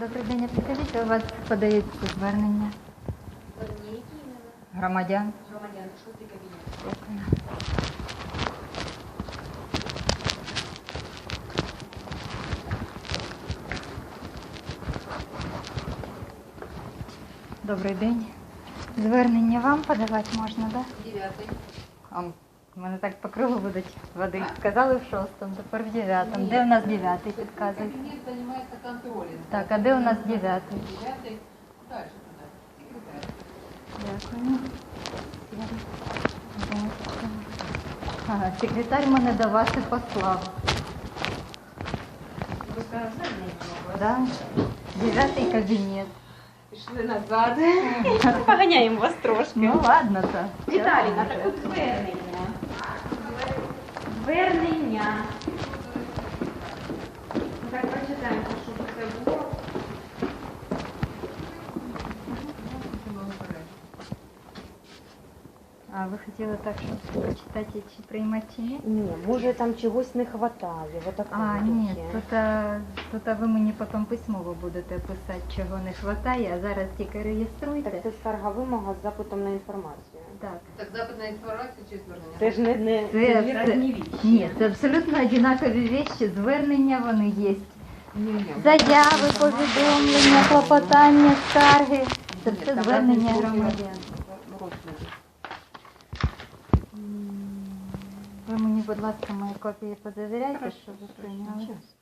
Добрий день, а підкажіть, у вас подаються звернення громадян? Громадян, шостий кабінет. Добрий день. Звернення вам подавати можна, так? Да? Дев'ятий. В мене так по кругу будуть водити. Сказали в шостому, тепер в дев'ятому. Де у нас дев'ятий підказують? Кабінет займається контролем. Так, а де у нас дев'ятий? Дев'ятий. Далі туди. Секретар. Дякую. Ага, секретар мене до вас і послав. Да? Дев'ятий кабінет. Пішли назад. Поганяємо вас трошки. Ну ладно то. Віталіна, так от звернення. Звернення. Ми так прочитаємо, щоб це було. А ви хотіли так, щоб прочитати, чи приймати чи ні? Ні, може там чогось не вистачає. Вот А, ні, тут, а, тут а ви мені потім письмово будете писати, чого не вистачає, а зараз тільки Так реєструйте. це скарга вимога з запитом на інформацію. Так. Так, запит на інформацію чи звернення? Це ж не, не Це, це це, вічі. ні, це абсолютно однакові речі, звернення вони є. Ні, ні. Заяви, повідомлення, клопотання, скарги. Це все звернення громадян. Ви мені, будь ласка, мої копії подовіряйте, щоб ви прийняли. Щас.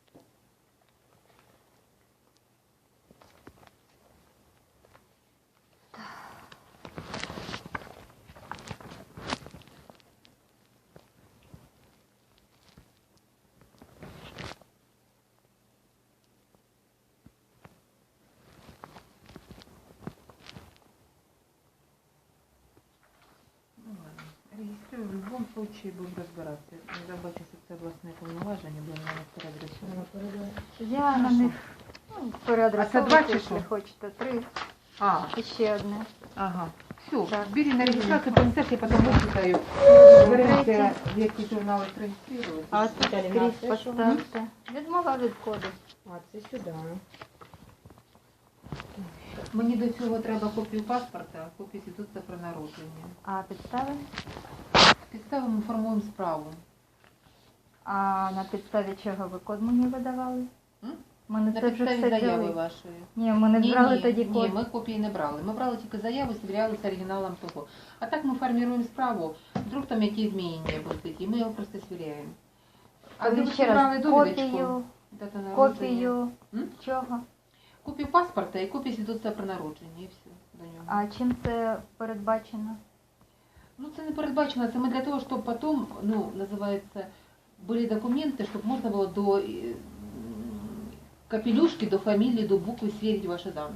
Ну ладно. Реєструю, случае будемо розбиратися. Не забачу, що це власне повноваження, будемо на них переадресувати. Я на них ну, А це два чи якщо що? хочете. Три. А, І ще одне. ага. Все, Так. бери на реєстрацію, принесеш, я потім вичитаю. Беремося, в які журнали реєструвати. А скрізь а це що? поставте. Відмова від коду. А, це сюди. Мені до цього треба копію паспорта, копію свідоцтва про народження. А підстави? Підставимо інформуємо справу. А на підставі чого ви код мені видавали? М? Мене На це вже підставі все заяви взяли. вашої. Ні, ми не Ні, брали ні, тоді ні, ми копії не брали. Ми брали тільки заяву, звірялися оригіналом того. А так ми формуємо справу, вдруг там які змінення будуть, і ми його просто звіряємо. А Тоді ви ще брали раз довідочку? копію, Дата народження. копію М? чого? Копію паспорта і копію свідоцтва про народження, і все до нього. А чим це передбачено? Ну, це не передбачено. Це ми для того, щоб потім, ну, називається, були документи, щоб можна було до е, м, капелюшки, до фамілії, до букви сверити ваші дані.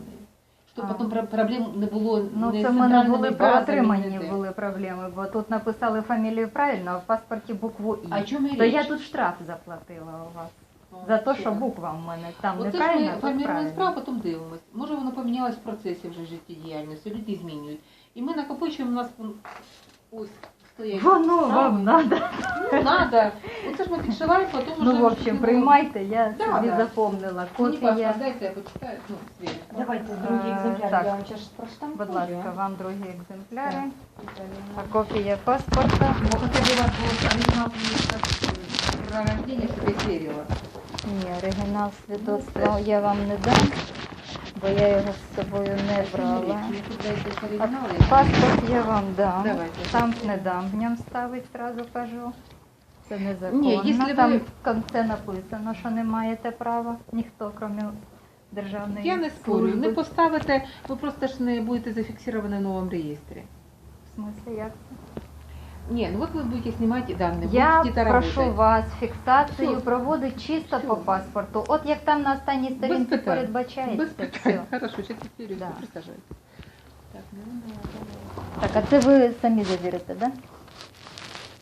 Щоб А. потім про- проблем не було Ну, не це з в мене центральними були при базами, отриманні ніде. були проблеми, бо тут написали фамілію правильно, а в паспорті букву І. А о чому і То річ? я тут штраф заплатила у вас. О, За те, що все. буква в мене там Оце ж неправильно, ми а тут формуємо правильно. справу, потім дивимося. Може воно помінялось в процесі вже життєдіяльності, люди змінюють. І ми накопичуємо у нас вон- ось стоять. Воно справи. вам надо. Ну, надо. Оце ж ми підшиваємо, потім вже... Ну, в общем, приймайте, я Да, собі да. запомнила. Мені Копія. паспорт дайте, я почитаю. Ну, свій. Давайте другий Е, екземпляр. так. Я вам зараз проштампую. Будь ласка, вам другі екземпляри. Віталіна. А копія паспорта. Ну, хотя бы у вас был оригинал свидетельства про рождение, чтобы я сверила. Ні, оригінал свідоцтва я вам не дам, бо я його з собою не брала. А паспорт я вам дам. Штамп не дам в ньому ставить, зразу кажу. Це незаконно. Ні, Там в кінці написано, що не маєте права, ніхто, крім державної Я не спорю, служби. не поставите, ви просто ж не будете зафіксовані в новому реєстрі. В смысле, як? Ні, ну от ви будете знімати дані, Я будете прошу вас фіксацію Всё. проводити чисто Всё. по паспорту. От як там на останній сторінці питань. передбачається. Без питань. все. Хорошо, сейчас теперь Да. присаживайтесь. Так, ну, Так, а це ви самі завірите, да?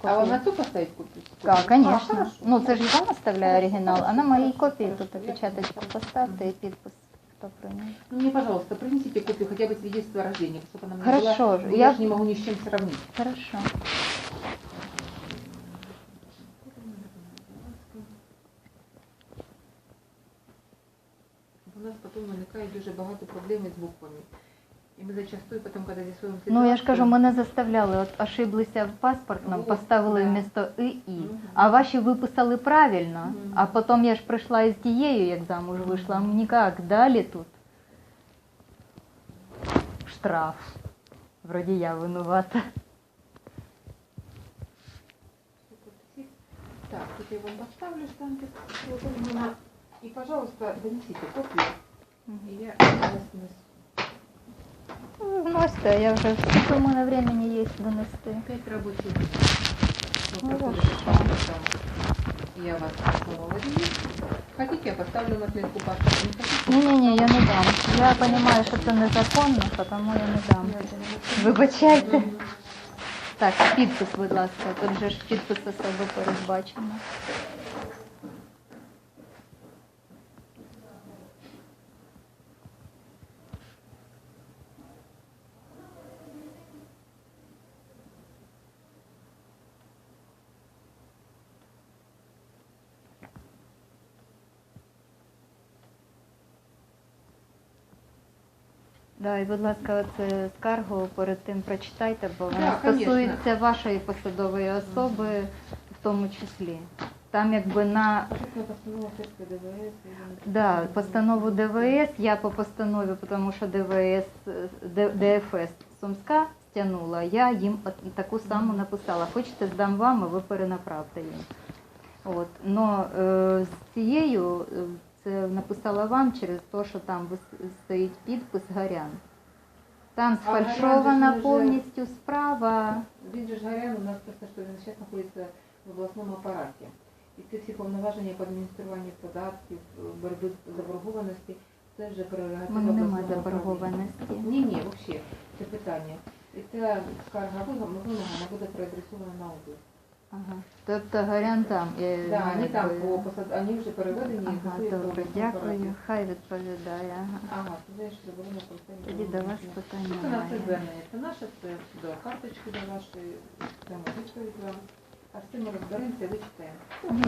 А вам на цю поставить копию? Так, конечно. Ну, це ж я вам оставляю оригінал, а на моїй копії тут опечаточку поставте і підпис, хто прийняв. Ну, мне, пожалуйста, принесите копию хотя бы свидетельства о рождении, чтобы она мне Хорошо, была. я- Я же не могу ни с чем сравнить. Хорошо. У нас по потім виникає дуже багато проблем з буквами. І ми зачастую потім, коли з'ясуємо Ну я ж кажу, ситуацію, мене заставляли, от ошиблися в паспортному, Вот, поставили да. вмісто і і. Мгм. А ваші виписали правильно, Мгм. а потім я ж прийшла із тією, як замуж вийшла. а Ніяк, далі тут. Штраф. Вроді я винувата. Так, тут я вам поставлю штампик. Вот он у меня. И, пожалуйста, донесите копию. И я вас внесу. Ну, Вносьте, я вже скільки в мене времени є донести. Пять рабочих дней. Вот Ну, проходит хорошо. штамп. Я вас снова Хотите, я поставлю на отметку паспорта? Не хотите? Ні-ні-ні, я не дам. Я розумію, що це незаконно, тому я не дам. Вибачайте. Мгм. Так, підпис, будь ласка, тут же ж підпис особи передбачено. Да, і будь ласка, оце скаргу перед тим прочитайте, бо вона Да, конечно. стосується вашої посадової особи в тому числі. Там якби на да, постанову ДВС, я по постанові, тому що ДВС, е, ДФС Сумська стягнула, я їм таку саму написала. Хочете, здам вам, і ви перенаправте їм. От. Но е, з цією е, написала вам через те, що там стоїть підпис Гарян. Там сфальшована повністю справа. Він же ж Гарян у нас просто що він зараз знаходиться в обласному апараті. І ці всі повноваження по адмініструванню податків, боротьби з заборгованості, це вже прерогатива немає заборгованості. Ні, ні, взагалі, це питання. І ця скарга вимога буде переадресована на ОБУ. Ага. Тобто горян там. Я Да, ну, вони там по посад... вони вже переведені Ага, добре, дякую. Хай відповідає. Ага. Ага, ти знаєш, заборона про це. Тоді до вас питань Це на це звернення. Це наше, це до карточки до вашої, це ми відповідь вам. А з цим ми розберемося, вичитаємо. Мгм.